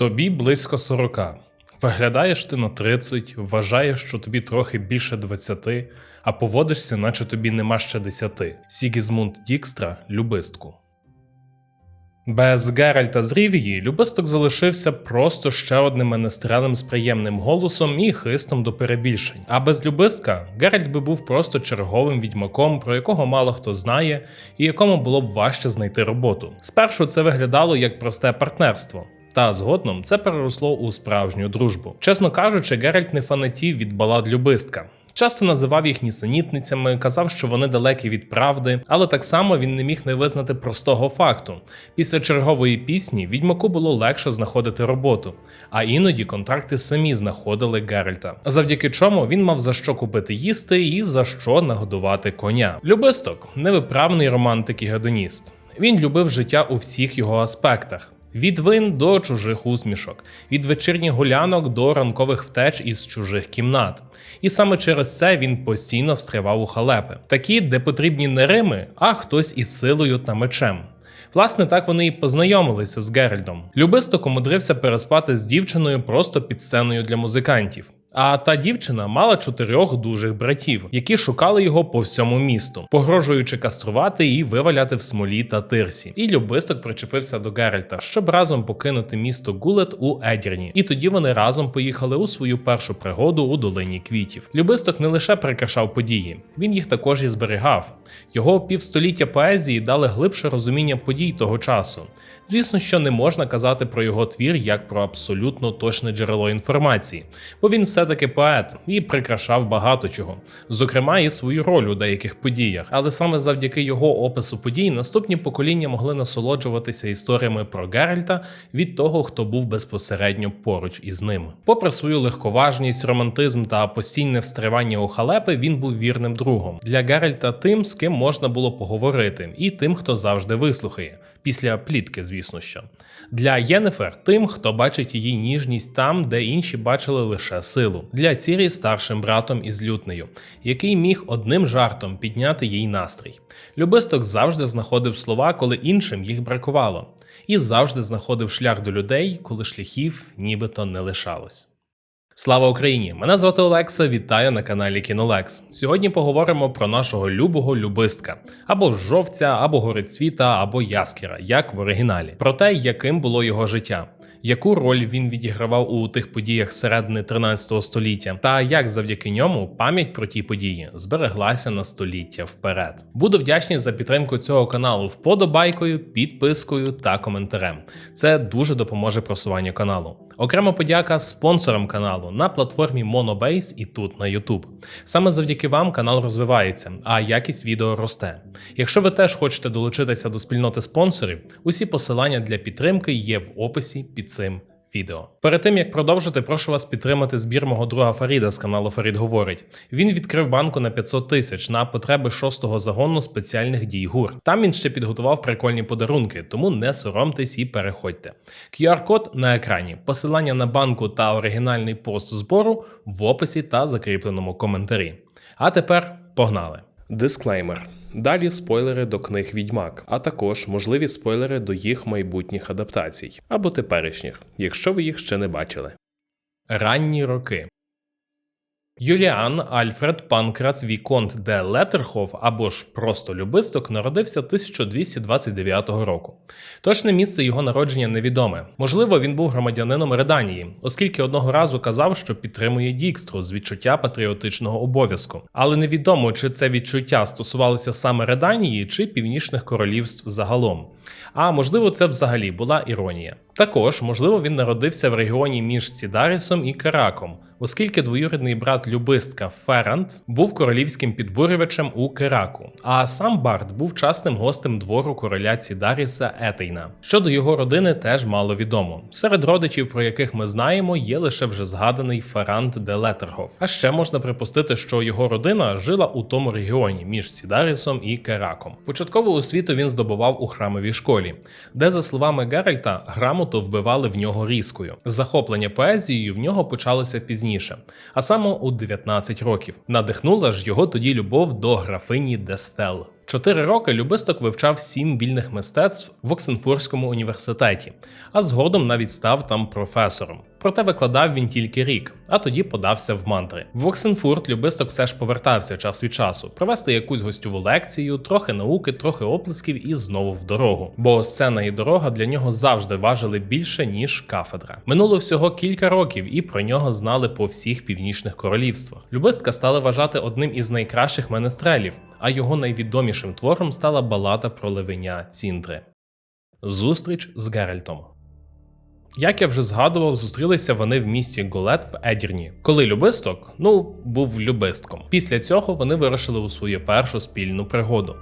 Тобі близько 40. Виглядаєш ти на 30, вважаєш, що тобі трохи більше 20, а поводишся, наче тобі нема ще 10. Сігізмунд Дікстра Любистку. Без Геральта з Рівії Любисток залишився просто ще одним менестрелем з приємним голосом і хистом до перебільшень. А без Любистка Геральт би був просто черговим відьмаком, про якого мало хто знає, і якому було б важче знайти роботу. Спершу це виглядало як просте партнерство. Та згодом це переросло у справжню дружбу. Чесно кажучи, Геральт не фанатів від балад Любистка. Часто називав їх нісенітницями, казав, що вони далекі від правди, але так само він не міг не визнати простого факту. Після чергової пісні відьмаку було легше знаходити роботу, а іноді контракти самі знаходили Геральта. Завдяки чому він мав за що купити їсти і за що нагодувати коня. Любисток невиправний романтик і гедоніст. Він любив життя у всіх його аспектах. Від вин до чужих усмішок, від вечірніх гулянок до ранкових втеч із чужих кімнат. І саме через це він постійно встрявав у халепи, такі, де потрібні не Рими, а хтось із силою та мечем. Власне, так вони і познайомилися з Геральдом. Любисток умудрився переспати з дівчиною просто під сценою для музикантів. А та дівчина мала чотирьох дужих братів, які шукали його по всьому місту, погрожуючи каструвати і виваляти в смолі та тирсі. І любисток причепився до Геральта, щоб разом покинути місто Гулет у Едірні. І тоді вони разом поїхали у свою першу пригоду у долині квітів. Любисток не лише прикрашав події, він їх також і зберігав. Його півстоліття поезії дали глибше розуміння подій того часу. Звісно, що не можна казати про його твір як про абсолютно точне джерело інформації, бо він все-таки поет і прикрашав багато чого, зокрема і свою роль у деяких подіях. Але саме завдяки його опису подій наступні покоління могли насолоджуватися історіями про Геральта від того, хто був безпосередньо поруч із ним. Попри свою легковажність, романтизм та постійне встрявання у халепи, він був вірним другом для Геральта тим, з ким можна було поговорити, і тим, хто завжди вислухає. Після плітки, звісно що. Для Єнефер тим, хто бачить її ніжність там, де інші бачили лише силу. Для Цірі старшим братом із лютнею, який міг одним жартом підняти їй настрій. Любисток завжди знаходив слова, коли іншим їх бракувало, і завжди знаходив шлях до людей, коли шляхів нібито не лишалось. Слава Україні! Мене звати Олекса. Вітаю на каналі Кінолекс. Сьогодні поговоримо про нашого любого любистка або жовця, або горицвіта, або яскіра, як в оригіналі, про те, яким було його життя. Яку роль він відігравав у тих подіях середини 13 століття, та як завдяки ньому пам'ять про ті події збереглася на століття вперед? Буду вдячний за підтримку цього каналу вподобайкою, підпискою та коментарем. Це дуже допоможе просуванню каналу. Окрема подяка спонсорам каналу на платформі Monobase і тут на YouTube. Саме завдяки вам канал розвивається, а якість відео росте. Якщо ви теж хочете долучитися до спільноти спонсорів, усі посилання для підтримки є в описі під цим відео. Перед тим як продовжити, прошу вас підтримати збір мого друга Фаріда з каналу Фарід Говорить. Він відкрив банку на 500 тисяч на потреби шостого загону спеціальних дій ГУР. Там він ще підготував прикольні подарунки, тому не соромтесь і переходьте. QR-код на екрані, посилання на банку та оригінальний пост збору в описі та закріпленому коментарі. А тепер погнали! Дисклеймер. Далі спойлери до книг Відьмак, а також можливі спойлери до їх майбутніх адаптацій або теперішніх, якщо ви їх ще не бачили. Ранні роки. Юліан Альфред Панкрац Віконт де Леттерхоф або ж просто Любисток народився 1229 року. Точне місце його народження невідоме. Можливо, він був громадянином Реданії, оскільки одного разу казав, що підтримує Дікстру з відчуття патріотичного обов'язку. Але невідомо, чи це відчуття стосувалося саме Реданії чи північних королівств загалом. А можливо, це взагалі була іронія. Також, можливо, він народився в регіоні між Цідарісом і Кераком, оскільки двоюрідний брат Любистка Ферант був королівським підбурювачем у Кераку, а сам Барт був частим гостем двору короля Цідаріса Етейна. Щодо його родини, теж мало відомо. Серед родичів, про яких ми знаємо, є лише вже згаданий Ферант де Летергоф. А ще можна припустити, що його родина жила у тому регіоні між Цідарісом і Кераком. Початкову освіту він здобував у храмовій школі, де, за словами Геральта, грамоту вбивали в нього різкою. Захоплення поезією в нього почалося пізніше, а саме у 19 років. Надихнула ж його тоді любов до графині Дестел. Чотири роки Любисток вивчав сім вільних мистецтв в Оксенфурському університеті, а згодом навіть став там професором. Проте викладав він тільки рік, а тоді подався в мантри. В Оксенфурт Любисток все ж повертався час від часу, провести якусь гостьову лекцію, трохи науки, трохи оплесків і знову в дорогу. Бо сцена і дорога для нього завжди важили більше ніж кафедра. Минуло всього кілька років, і про нього знали по всіх північних королівствах. Любистка стали вважати одним із найкращих менестрелів, а його найвідомішим твором стала балада про левеня Цінтри. Зустріч з Геральтом. Як я вже згадував, зустрілися вони в місті Голет в Едірні, коли Любисток, ну, був любистком. Після цього вони вирушили у свою першу спільну пригоду.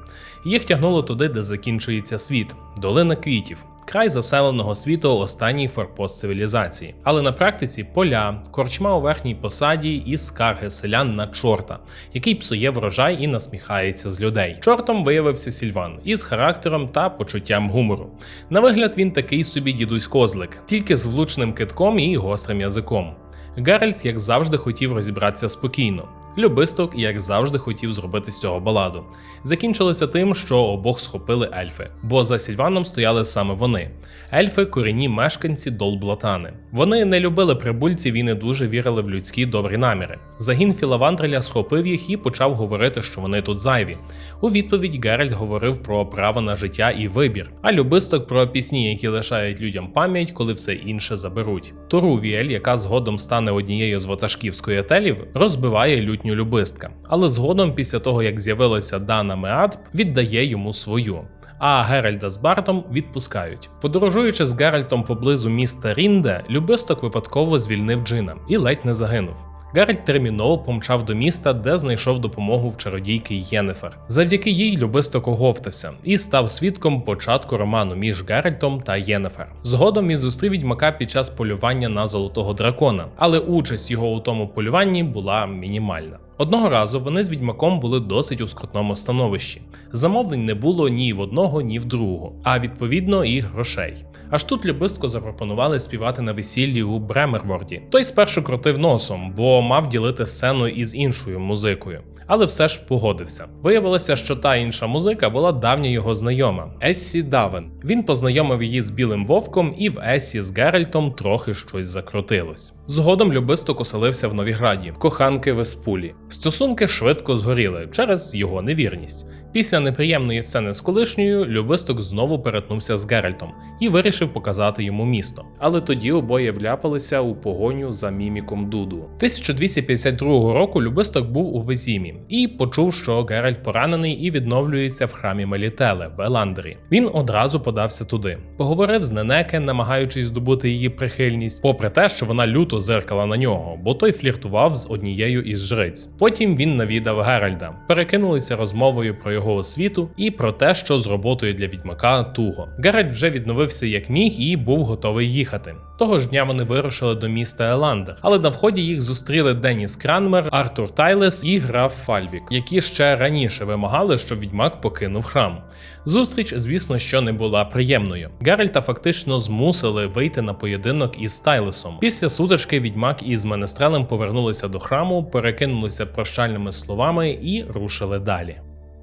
Їх тягнуло туди, де закінчується світ долина квітів. Край заселеного світу останній форпост цивілізації, але на практиці поля, корчма у верхній посаді і скарги селян на чорта, який псує врожай і насміхається з людей. Чортом виявився Сільван із характером та почуттям гумору. На вигляд він такий собі дідусь козлик, тільки з влучним китком і гострим язиком. Геральт, як завжди, хотів розібратися спокійно. Любисток, як завжди, хотів зробити з цього баладу. Закінчилося тим, що обох схопили ельфи, бо за Сільваном стояли саме вони. Ельфи корінні мешканці Долблатани. Вони не любили прибульців і не дуже вірили в людські добрі наміри. Загін Філавандреля схопив їх і почав говорити, що вони тут зайві. У відповідь Геральт говорив про право на життя і вибір, а любисток про пісні, які лишають людям пам'ять, коли все інше заберуть. Торувіель, яка згодом стане однією з ватажків скоятелів, розбиває лютню любистка, але згодом, після того як з'явилася Дана Меад, віддає йому свою. А Геральда з Бартом відпускають. Подорожуючи з Геральтом поблизу міста Рінде, Любисток випадково звільнив Джина і ледь не загинув. Геральт терміново помчав до міста, де знайшов допомогу в чародійки Єнефер. Завдяки їй любисто коговтався і став свідком початку роману між Гаральтом та Єнефер. Згодом він зустрів відьмака під час полювання на золотого дракона, але участь його у тому полюванні була мінімальна. Одного разу вони з відьмаком були досить у скрутному становищі. Замовлень не було ні в одного, ні в другого, а відповідно і грошей. Аж тут любистко запропонували співати на весіллі у Бремерворді. Той спершу крутив носом, бо мав ділити сцену із іншою музикою, але все ж погодився. Виявилося, що та інша музика була давня його знайома Ессі Давен. Він познайомив її з білим вовком, і в Ессі з Геральтом трохи щось закрутилось. Згодом любисток оселився в Новіграді, коханки Веспулі. Стосунки швидко згоріли через його невірність. Після неприємної сцени з колишньою Любисток знову перетнувся з Геральтом і вирішив показати йому місто. Але тоді обоє вляпалися у погоню за міміком Дуду. 1252 року Любисток був у Везімі і почув, що Геральт поранений і відновлюється в храмі Мелітеле в Еландрі. Він одразу подався туди. Поговорив з Ненеке, намагаючись здобути її прихильність, попри те, що вона люто зеркала на нього, бо той фліртував з однією із жриць. Потім він навідав Геральда, перекинулися розмовою про його освіту і про те, що з роботою для відьмака туго. Геральт вже відновився як міг і був готовий їхати. Того ж дня вони вирушили до міста Еландер, але на вході їх зустріли Деніс Кранмер, Артур Тайлес і граф Фальвік, які ще раніше вимагали, щоб відьмак покинув храм. Зустріч, звісно, що не була приємною. Геральта фактично змусили вийти на поєдинок із Тайлесом. Після сутички відьмак із менестрелем повернулися до храму, перекинулися прощальними словами і рушили далі.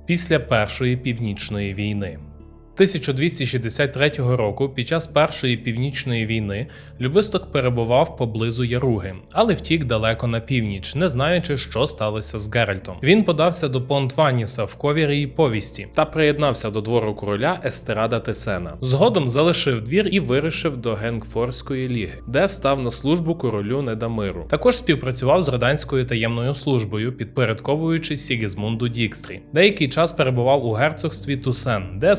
Після Першої північної війни. 1263 року, під час Першої північної війни, Любисток перебував поблизу Яруги, але втік далеко на північ, не знаючи, що сталося з Геральтом. Він подався до Понтваніса в ковірі повісті та приєднався до двору короля Естерада Тесена. Згодом залишив двір і вирішив до Генгфорської ліги, де став на службу королю Недамиру. Також співпрацював з радянською таємною службою, підпорядковуючи Сігізмунду Дікстрі. Деякий час перебував у герцогстві Тусен, де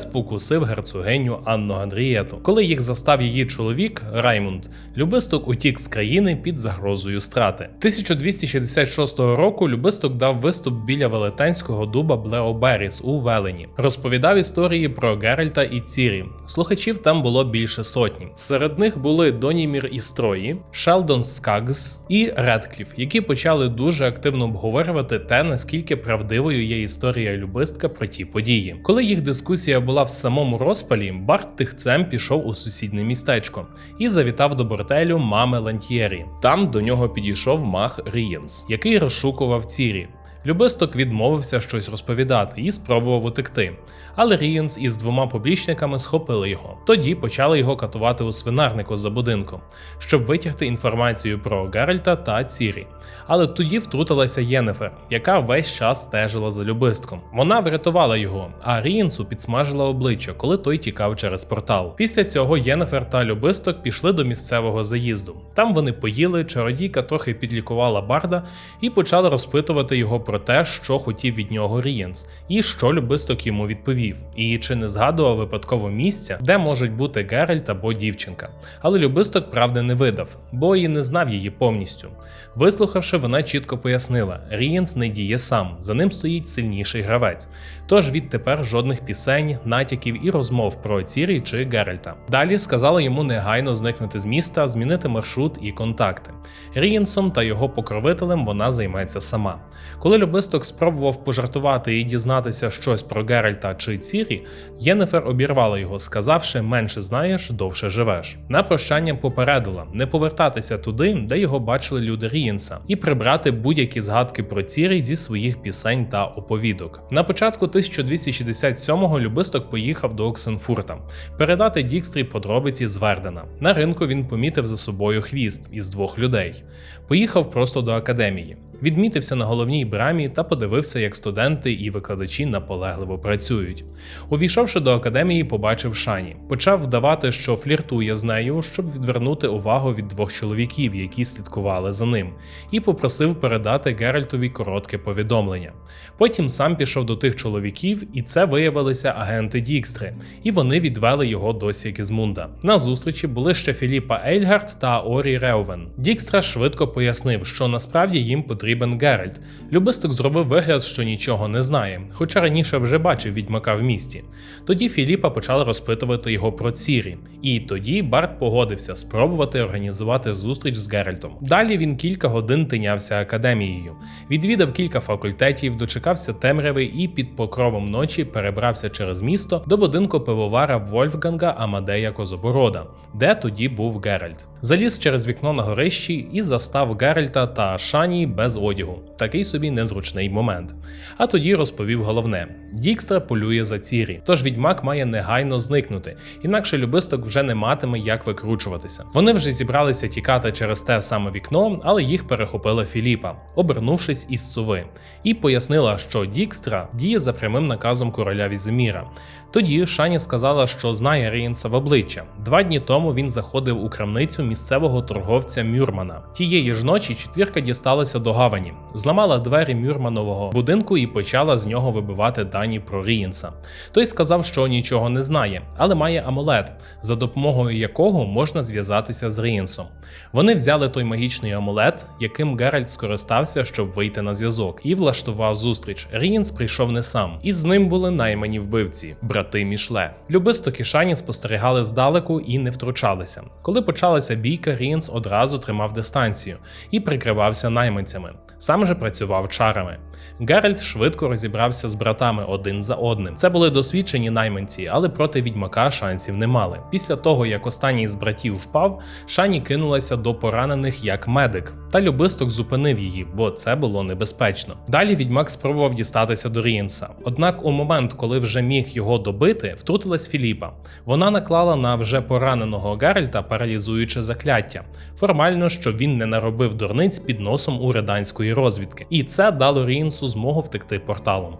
спокусив герцогиню Анну Андрієту. Коли їх застав її чоловік Раймунд, Любисток утік з країни під загрозою страти. 1266 року Любисток дав виступ біля велетенського дуба Блеоберіс у Велені. Розповідав історії про Геральта і Цірі. Слухачів там було більше сотні. Серед них були Донімір і Строї, Шелдон Скагс і Редкліф, які почали дуже активно обговорювати те, наскільки правдивою є історія любистка про ті події. Коли їх дискусія була в самому розпалі, Барт тихцем пішов у сусідне містечко і завітав до бортелю мами Лантьєрі. Там до нього підійшов мах Рієнс, який розшукував Цірі. Любисток відмовився щось розповідати і спробував утекти. Але Рієнс із двома поплічниками схопили його. Тоді почали його катувати у свинарнику за будинком, щоб витягти інформацію про Геральта та Цірі. Але тоді втрутилася Єнефер, яка весь час стежила за любистком. Вона врятувала його, а Рієнсу підсмажила обличчя, коли той тікав через портал. Після цього Єнефер та Любисток пішли до місцевого заїзду. Там вони поїли, чародійка трохи підлікувала барда і почали розпитувати його про те, що хотів від нього Рієнс, і що Любисток йому відповів, і чи не згадував випадково місця, де можуть бути Геральт або дівчинка. Але Любисток правди не видав, бо і не знав її повністю. Вислухавши, вона чітко пояснила: Рієнс не діє сам, за ним стоїть сильніший гравець. Тож відтепер жодних пісень, натяків і розмов про Цірі чи Геральта. Далі сказала йому негайно зникнути з міста, змінити маршрут і контакти. Рієнсом та його покровителем вона займеться сама. Коли Любисток спробував пожартувати і дізнатися щось про Геральта чи Цірі, Єнефер обірвала його, сказавши менше знаєш, довше живеш. На прощання попередила не повертатися туди, де його бачили люди Рієнса, і прибрати будь-які згадки про Цірі зі своїх пісень та оповідок. На початку 1267-го Любисток поїхав до Оксенфурта передати Дікстрі подробиці з Вердена. На ринку він помітив за собою хвіст із двох людей. Поїхав просто до академії, відмітився на головній брамі та подивився, як студенти і викладачі наполегливо працюють. Увійшовши до академії, побачив Шані, почав вдавати, що фліртує з нею, щоб відвернути увагу від двох чоловіків, які слідкували за ним, і попросив передати Геральтові коротке повідомлення. Потім сам пішов до тих чоловіків, і це виявилися агенти Дікстри, і вони відвели його до Сігізмунда. На зустрічі були ще Філіпа Ельгард та Орі Реувен. Дікстра швидко пояснив, що насправді їм потрібен Геральт. Любисток зробив вигляд, що нічого не знає, хоча раніше вже бачив відьмака в місті. Тоді Філіпа почали розпитувати його про Цірі, і тоді Барт погодився спробувати організувати зустріч з Геральтом. Далі він кілька годин тинявся академією, відвідав кілька факультетів, дочекався темряви і під покровом ночі перебрався через місто до будинку пивовара Вольфганга Амадея Козоборода, де тоді був Геральт. Заліз через вікно на горищі і застав Геральта та Шані без одягу. Такий собі незручний момент. А тоді розповів головне: Дікстра полює за цірі, тож відьмак має негайно зникнути, інакше любисток вже не матиме як викручуватися. Вони вже зібралися тікати через те саме вікно, але їх перехопила Філіпа, обернувшись із сови, і пояснила, що Дікстра діє за прямим наказом короля Віземіра. Тоді Шані сказала, що знає Рієнса в обличчя. Два дні тому він заходив у крамницю місцевого торговця Мюрмана. Тієї ж ночі четвірка дісталася до гавані, зламала двері Мюрманового будинку і почала з нього вибивати дані про Рієнса. Той сказав, що нічого не знає, але має амулет, за допомогою якого можна зв'язатися з Рієнсом. Вони взяли той магічний амулет, яким Геральт скористався, щоб вийти на зв'язок, і влаштував зустріч. Рієнс прийшов не сам, і з ним були наймані вбивці, брати Мішле. Любисто Шані спостерігали здалеку і не втручалися. Коли почалася бійка, Рінс одразу тримав дистанцію і прикривався найманцями. Сам же працював чарами. Геральт швидко розібрався з братами один за одним. Це були досвідчені найманці, але проти відьмака шансів не мали. Після того, як останній з братів впав, Шані кинулася до поранених як медик, та любисток зупинив її, бо це було небезпечно. Далі відьмак спробував дістатися до Рієнса. Однак, у момент, коли вже міг його добити, втрутилась Філіпа. Вона наклала на вже пораненого Геральта паралізуюче закляття, формально, щоб він не наробив дурниць під носом у реданської розвідки, і це дало Рієнсу змогу втекти порталом.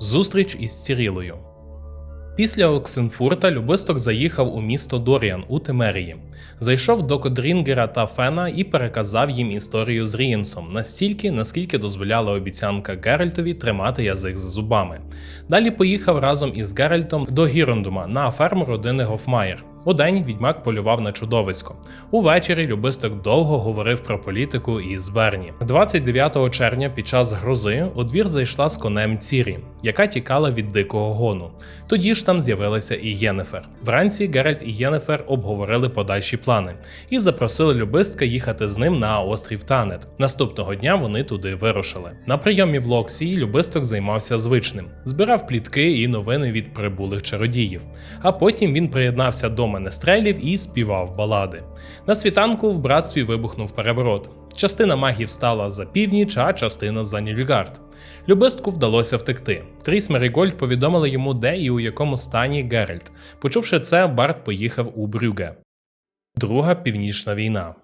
Зустріч із Цірілою. Після Оксенфурта Любисток заїхав у місто Доріан у Темерії, зайшов до Кодрінгера та Фена і переказав їм історію з Рієнсом настільки, наскільки дозволяла обіцянка Геральтові тримати язик за зубами. Далі поїхав разом із Геральтом до Гірондума на ферму родини Гофмаєр. Удень відьмак полював на чудовисько. Увечері Любисток довго говорив про політику із Берні. 29 червня під час грози у двір зайшла з конем Цірі, яка тікала від дикого гону. Тоді ж там з'явилася і Єнефер. Вранці Геральт і Єнефер обговорили подальші плани і запросили Любистка їхати з ним на острів Танет. Наступного дня вони туди вирушили. На прийомі в Локсії Любисток займався звичним, збирав плітки і новини від прибулих чародіїв. А потім він приєднався до менестрелів і співав балади. На світанку в братстві вибухнув переворот. Частина магів стала за північ, а частина за Нільфгард. Любистку вдалося втекти. Тріс Мерігольд повідомили йому, де і у якому стані Геральт. Почувши це, Барт поїхав у Брюге. Друга північна війна.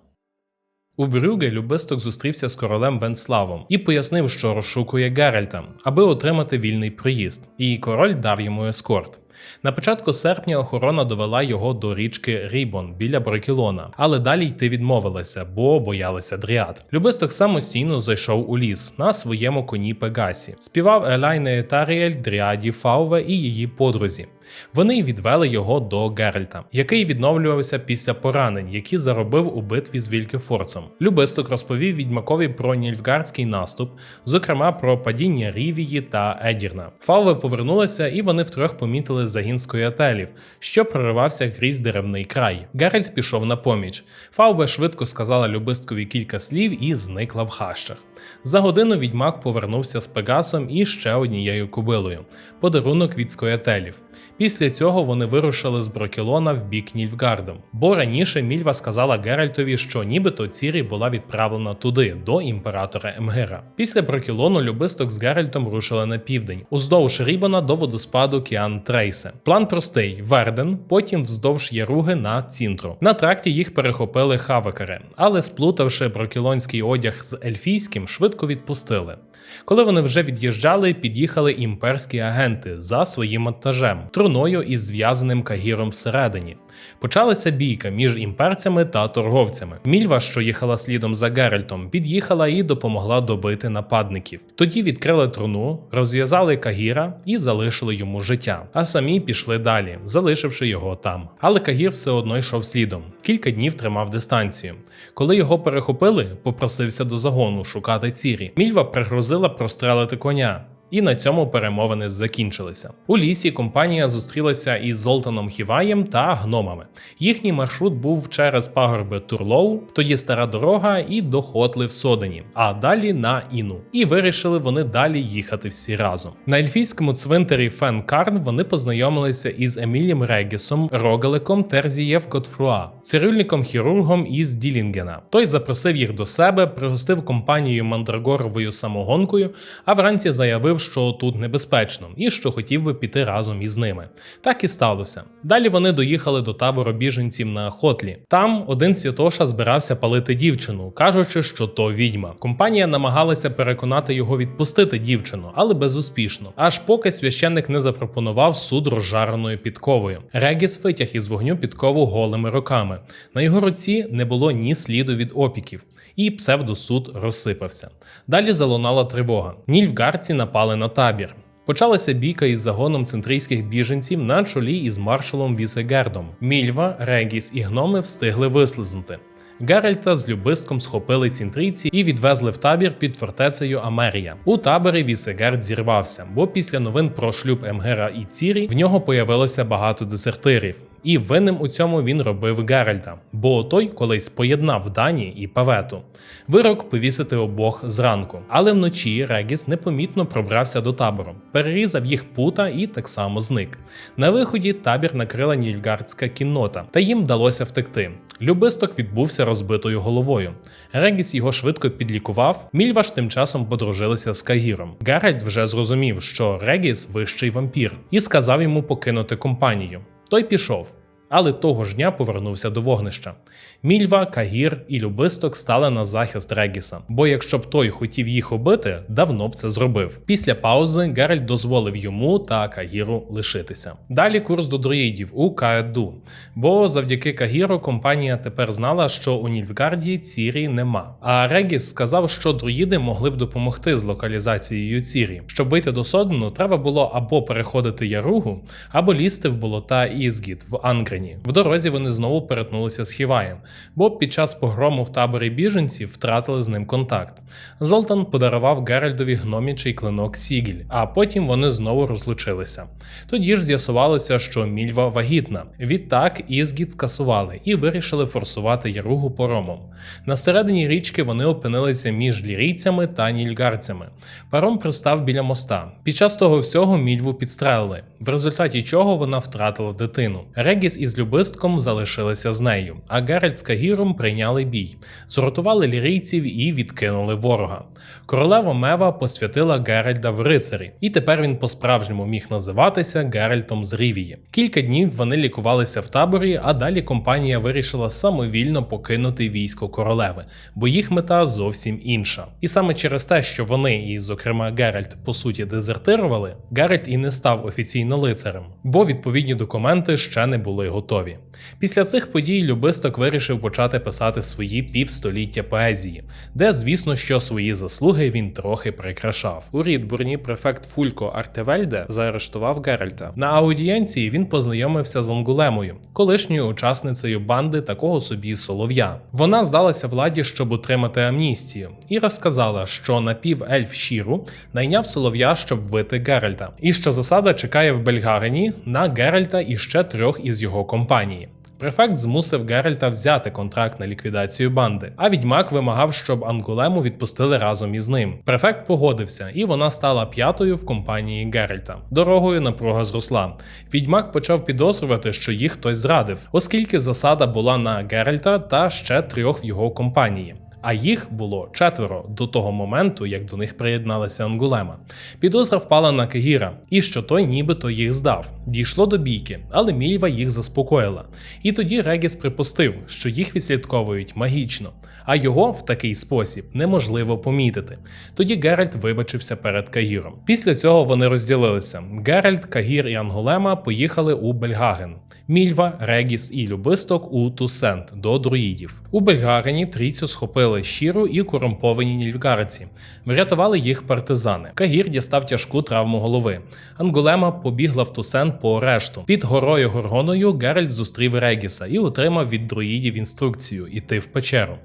У Брюге Любисток зустрівся з королем Венславом і пояснив, що розшукує Геральта, аби отримати вільний проїзд, і король дав йому ескорт. На початку серпня охорона довела його до річки Рібон біля Брокілона, але далі йти відмовилася, бо боялися дріад. Любисток самостійно зайшов у ліс на своєму коні Пегасі, співав Елайне Таріель, Дріаді Фауве і її подрузі. Вони відвели його до Геральта, який відновлювався після поранень, які заробив у битві з Вількефорцем. Любисток розповів відьмакові про нільфгардський наступ, зокрема про падіння Рівії та Едірна. Фауви повернулися, і вони втрьох помітили загін скоятелів, що проривався крізь деревний край. Геральт пішов на поміч. Фауве швидко сказала Любисткові кілька слів і зникла в хащах. За годину відьмак повернувся з Пегасом і ще однією кобилою подарунок від скоятелів. Після цього вони вирушили з Брокелона в бік Нільфгарду, бо раніше Мільва сказала Геральтові, що нібито Цірі була відправлена туди, до імператора Емгера. Після Брокелону Любисток з Геральтом рушили на південь, уздовж Рібона до водоспаду Кіан Трейсе. План простий: Верден, потім вздовж Яруги на Цінтру. На тракті їх перехопили хавекари, але сплутавши брокелонський одяг з ельфійським, швидко відпустили. Коли вони вже від'їжджали, під'їхали імперські агенти за своїм монтажем, труною із зв'язаним кагіром всередині. Почалася бійка між імперцями та торговцями. Мільва, що їхала слідом за Геральтом, під'їхала і допомогла добити нападників. Тоді відкрили труну, розв'язали Кагіра і залишили йому життя, а самі пішли далі, залишивши його там. Але Кагір все одно йшов слідом. Кілька днів тримав дистанцію. Коли його перехопили, попросився до загону шукати цірі. Мільва пригрозила прострелити коня. І на цьому перемовини закінчилися. У лісі компанія зустрілася із Золтаном Хіваєм та гномами. Їхній маршрут був через пагорби Турлоу, тоді стара дорога і до Хотли в Содені, а далі на Іну. І вирішили вони далі їхати всі разом. На ельфійському цвинтарі Фен Карн вони познайомилися із Емілієм Регісом, Рогаликом Терзієв Готфруа, цирюльником хірургом із Ділінгена. Той запросив їх до себе, пригостив компанією мандрагоровою самогонкою, а вранці заявив що тут небезпечно, і що хотів би піти разом із ними. Так і сталося. Далі вони доїхали до табору біженців на Хотлі. Там один святоша збирався палити дівчину, кажучи, що то відьма. Компанія намагалася переконати його відпустити дівчину, але безуспішно. Аж поки священник не запропонував суд розжареною підковою. Регіс витяг із вогню підкову голими руками. На його руці не було ні сліду від опіків, і псевдосуд розсипався. Далі залунала тривога. Нільфгарці напали на табір. Почалася бійка із загоном центрійських біженців на чолі із маршалом Вісегердом. Мільва, Регіс і гноми встигли вислизнути. Геральта з любистком схопили цінтрійці і відвезли в табір під фортецею Амерія. У таборі Вісегерд зірвався, бо після новин про шлюб Емгера і Цірі в нього появилося багато дезертирів. І винним у цьому він робив Геральта, бо той колись поєднав Дані і Павету. Вирок повісити обох зранку. Але вночі Регіс непомітно пробрався до табору, перерізав їх пута і так само зник. На виході табір накрила нільгардська кіннота, та їм вдалося втекти. Любисток відбувся розбитою головою. Регіс його швидко підлікував. Мільваш тим часом подружилися з Кагіром. Геральт вже зрозумів, що Регіс вищий вампір, і сказав йому покинути компанію. Той пішов, але того ж дня повернувся до вогнища. Мільва, Кагір і Любисток стали на захист Регіса, бо якщо б той хотів їх убити, давно б це зробив. Після паузи Геральт дозволив йому та Кагіру лишитися. Далі курс до друїдів у Каеду, бо завдяки Кагіру компанія тепер знала, що у Нільфгарді Цірі нема. А Регіс сказав, що друїди могли б допомогти з локалізацією Цірі. Щоб вийти до Содену, треба було або переходити Яругу, або лізти в болота Ізгіт в Ангрені. В дорозі вони знову перетнулися з Хіваєм бо під час погрому в таборі біженців втратили з ним контакт. Золтан подарував Геральдові гномічий клинок Сігіль, а потім вони знову розлучилися. Тоді ж з'ясувалося, що Мільва вагітна. Відтак Ізгіт скасували і вирішили форсувати яругу поромом. На середині річки вони опинилися між лірійцями та нільгарцями. Паром пристав біля моста. Під час того всього мільву підстрелили, в результаті чого вона втратила дитину. Регіс із любистком залишилися з нею, а Геральт з Кагіром прийняли бій, згуртували лірійців і відкинули ворога. Королева Мева посвятила Геральда в рицарі, і тепер він по-справжньому міг називатися Геральтом з Рівії. Кілька днів вони лікувалися в таборі, а далі компанія вирішила самовільно покинути військо королеви, бо їх мета зовсім інша. І саме через те, що вони, і, зокрема, Геральт, по суті, дезертирували, Геральт і не став офіційно лицарем, бо відповідні документи ще не були готові. Після цих подій Любисток вирішив почати писати свої півстоліття поезії, де, звісно, що свої заслуги він трохи прикрашав. У Рідбурні префект Фулько Артевельде заарештував Геральта. На аудієнції він познайомився з Лонгулемою, колишньою учасницею банди такого собі Солов'я. Вона здалася владі, щоб отримати амністію, і розказала, що напівельф Шіру найняв Солов'я, щоб вбити Геральта, і що засада чекає в Бельгарені на Геральта і ще трьох із його компанії. Префект змусив Геральта взяти контракт на ліквідацію банди, а відьмак вимагав, щоб Ангулему відпустили разом із ним. Префект погодився, і вона стала п'ятою в компанії Геральта. Дорогою напруга зросла. Відьмак почав підозрювати, що їх хтось зрадив, оскільки засада була на Геральта та ще трьох в його компанії. А їх було четверо до того моменту, як до них приєдналася Ангулема. Підозра впала на Кегіра, і що той нібито їх здав. Дійшло до бійки, але Мільва їх заспокоїла. І тоді Регіс припустив, що їх відслідковують магічно, а його в такий спосіб неможливо помітити. Тоді Геральт вибачився перед Кагіром. Після цього вони розділилися. Геральт, Кагір і Ангулема поїхали у Бельгаген. Мільва, Регіс і Любисток у Тусент до друїдів. У Бельгагені трійцю схопили щиру і корумповані нільфгарці. Врятували їх партизани. Кагір дістав тяжку травму голови. Ангулема побігла в Тусент по решту. Під горою Горгоною Геральт зустрів Регіса і отримав від друїдів інструкцію іти в печеру.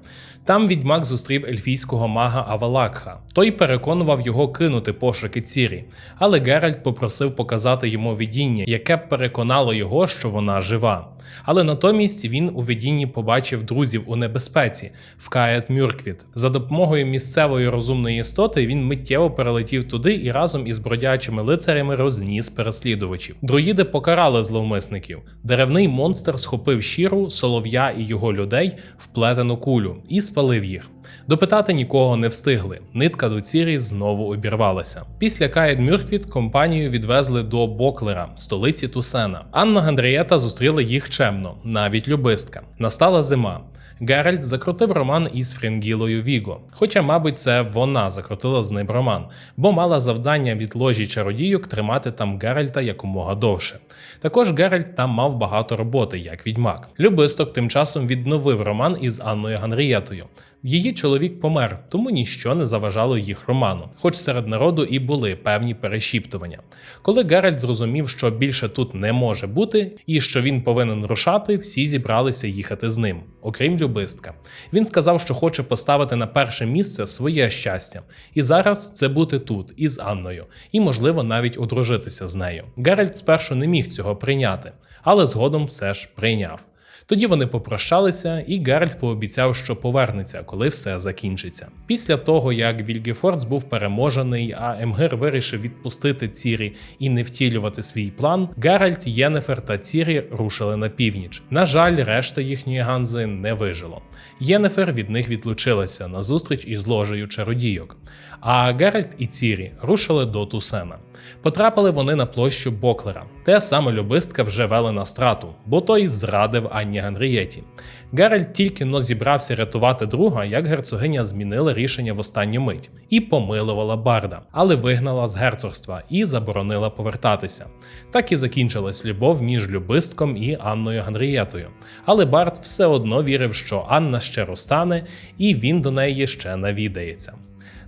Там відьмак зустрів ельфійського мага Авалакха. Той переконував його кинути пошуки Цірі, але Геральт попросив показати йому видіння, яке переконало його, що вона жива. Але натомість він у видінні побачив друзів у небезпеці в Каят Мюрквіт. За допомогою місцевої розумної істоти він миттєво перелетів туди і разом із бродячими лицарями розніс переслідувачів. Друїди покарали зловмисників. Деревний монстр схопив щиру, солов'я і його людей в плетену кулю і спалив їх. Допитати нікого не встигли. Нитка до Цірі знову обірвалася. Після Каїд Мюрквіт компанію відвезли до Боклера, столиці Тусена. Анна Гандрієта зустріла їх чемно, навіть любистка. Настала зима. Геральт закрутив роман із Фрінгілою Віго. Хоча, мабуть, це вона закрутила з ним роман, бо мала завдання від ложі чародійок тримати там Геральта якомога довше. Також Геральт там мав багато роботи, як відьмак. Любисток тим часом відновив роман із Анною Ганрієтою. Її чоловік помер, тому ніщо не заважало їх роману, хоч серед народу і були певні перешіптування. Коли Геральт зрозумів, що більше тут не може бути, і що він повинен рушати, всі зібралися їхати з ним, окрім любистка. Він сказав, що хоче поставити на перше місце своє щастя, і зараз це бути тут із Анною, і, можливо, навіть одружитися з нею. Геральт спершу не міг цього прийняти, але згодом все ж прийняв. Тоді вони попрощалися, і Геральт пообіцяв, що повернеться, коли все закінчиться. Після того, як Вільгефордс був переможений, а Емгир вирішив відпустити Цірі і не втілювати свій план, Геральт, Єнефер та Цірі рушили на північ. На жаль, решта їхньої ганзи не вижило. Єнефер від них відлучилася на зустріч із ложею чародійок. А Геральт і Цірі рушили до Тусена. Потрапили вони на площу Боклера, де саме любистка вже вели на страту, бо той зрадив Анні Ганрієті. Геральт тільки но зібрався рятувати друга, як герцогиня змінила рішення в останню мить і помилувала Барда, але вигнала з герцогства і заборонила повертатися. Так і закінчилась любов між любистком і Анною Ганрієтою. Але Бард все одно вірив, що Анна ще розтане, і він до неї ще навідається.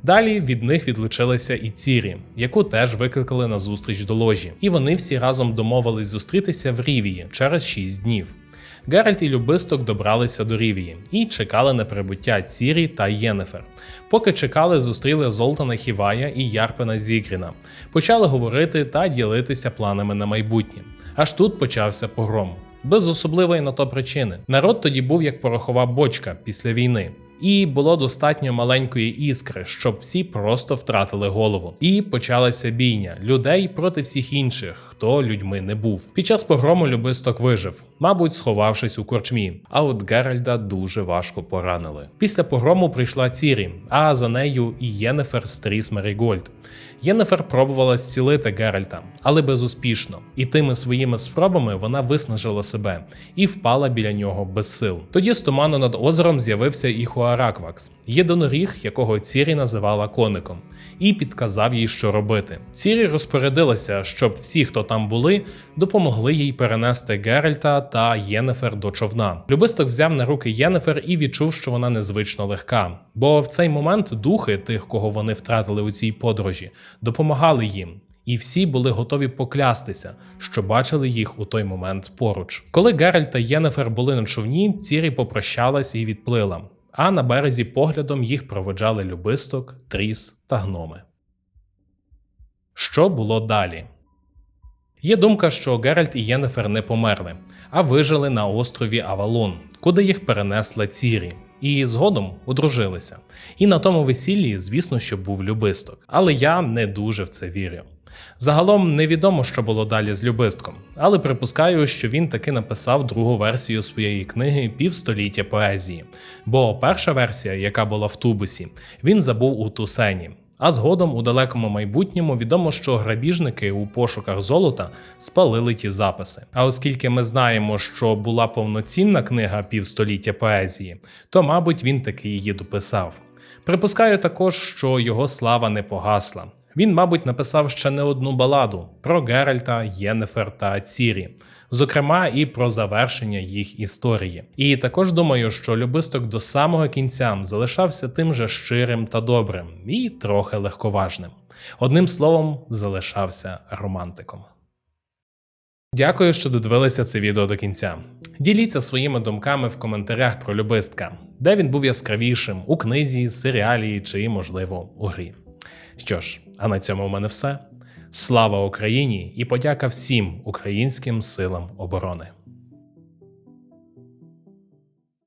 Далі від них відлучилися і Цірі, яку теж викликали на зустріч до ложі, і вони всі разом домовились зустрітися в Рівії через 6 днів. Геральт і Любисток добралися до Рівії і чекали на прибуття Цірі та Єнефер. Поки чекали, зустріли Золтана Хівая і Ярпена Зігріна, почали говорити та ділитися планами на майбутнє. Аж тут почався погром. Без особливої на то причини. Народ тоді був як порохова бочка після війни. І було достатньо маленької іскри, щоб всі просто втратили голову. І почалася бійня людей проти всіх інших, хто людьми не був. Під час погрому любисток вижив, мабуть, сховавшись у корчмі. А от Геральда дуже важко поранили. Після погрому прийшла Цірі, а за нею і Єнефер Стріс Мерігольд. Єнефер пробувала зцілити Геральта, але безуспішно. І тими своїми спробами вона виснажила себе і впала біля нього без сил. Тоді з туману над озером з'явився і Хуараквакс, єдиноріг, якого Цірі називала коником, і підказав їй, що робити. Цірі розпорядилася, щоб всі, хто там були, допомогли їй перенести Геральта та Єнефер до човна. Любисток взяв на руки Єнефер і відчув, що вона незвично легка. Бо в цей момент духи тих, кого вони втратили у цій подорожі, допомагали їм. І всі були готові поклястися, що бачили їх у той момент поруч. Коли Геральт та Єнефер були на човні, Цірі попрощалась і відплила. А на березі поглядом їх проведжали любисток, тріс та гноми. Що було далі? Є думка, що Геральт і Єнефер не померли, а вижили на острові Авалон, куди їх перенесла Цірі, і згодом одружилися. І на тому весіллі, звісно, що був любисток. Але я не дуже в це вірю. Загалом невідомо, що було далі з любистком, але припускаю, що він таки написав другу версію своєї книги півстоліття поезії. Бо перша версія, яка була в тубусі, він забув у Тусені. А згодом у далекому майбутньому відомо, що грабіжники у пошуках золота спалили ті записи. А оскільки ми знаємо, що була повноцінна книга півстоліття поезії, то, мабуть, він таки її дописав. Припускаю також, що його слава не погасла. Він, мабуть, написав ще не одну баладу про Геральта, Єнефер та Цірі, зокрема і про завершення їх історії. І також думаю, що любисток до самого кінця залишався тим же щирим та добрим і трохи легковажним. Одним словом, залишався романтиком. Дякую, що додивилися це відео до кінця. Діліться своїми думками в коментарях про любистка, де він був яскравішим у книзі, серіалі чи, можливо, у грі. Що ж, а на цьому в мене все. Слава Україні і подяка всім українським силам оборони.